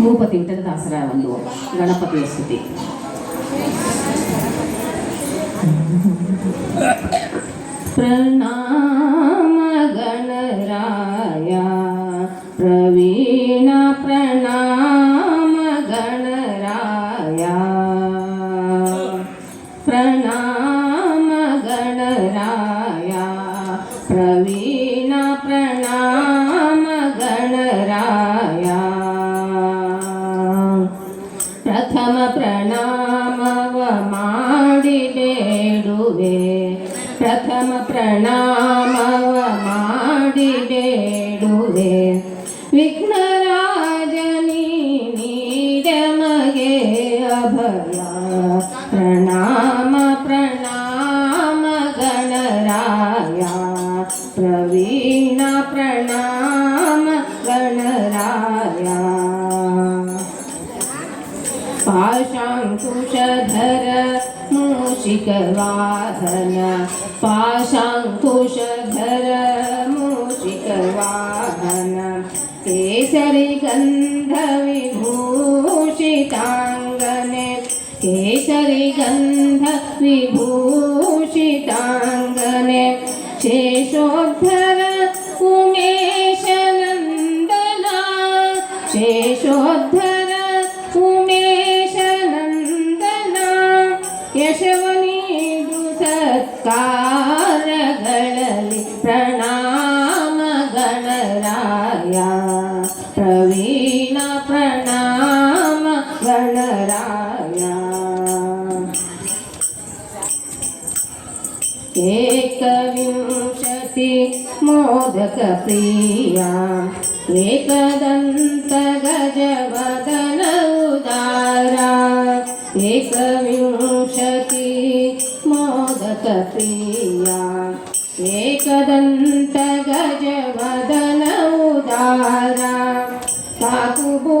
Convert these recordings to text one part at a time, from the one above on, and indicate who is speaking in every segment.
Speaker 1: ಭೂಪತಿ ವಿಠಲದಾಸರ ಒಂದು ಗಣಪತಿಯ ಸ್ತುತಿ ಪ್ರಣಾಮ ಗಣರಾಯ ಪ್ರವೀಣ ಪ್ರಣಾಮ ಗಣರಾಯ ಪ್ರಣಾಮ ಗಣರಾಯ ಪ್ರಥಮ ಪ್ರಣಾಮವ ಮಾಡಿ ಬೇಡುವೆ ಪ್ರಥಮ ಪ್ರಣಾಮವ ಮಾಡಿ ಬೇಡುವೆ ವಿಘ್ನರಾಜನಿ ನೀಡಮಗೆ ಅಭಯ पाशाङ्कुशधर मूषिकवाहन। पाशाङ्कुशधर मूषिकवाहन। केसरि गन्धविभूषिताङ्गने केसरि गन्ध विभूषिताङ्गने शेषोद्धर गणराया एकविंशति मोदकप्रिया एकदन्तगजवदन उदारा एकविंशति मोदकप्रिया एकदन्तगजवदन उदारा काकुबो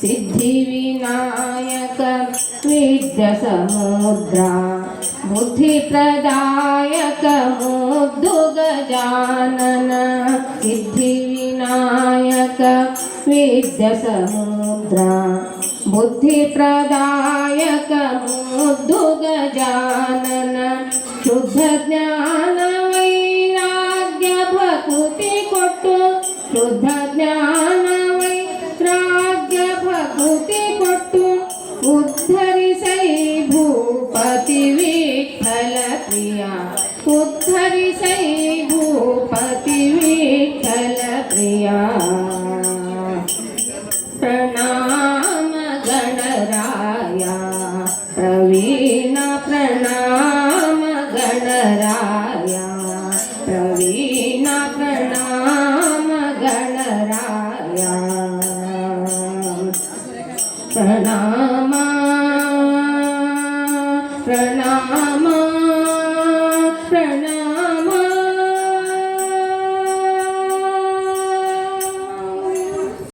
Speaker 1: सिद्धिविनायक विद्यसमुद्रा बुद्धिप्रदायक मुद्दुगजानन। सिद्धिविनायक विद्यसमुद्रा बुद्धिप्रदायक मुद्दुगजानन। शुद्ध वै राज्ञ भगुति पटु उद्धरि सै भूपतिविठलप्रिया उद्धरि प्रणाम गणराया प्रवीण प्रणाम गणराया राम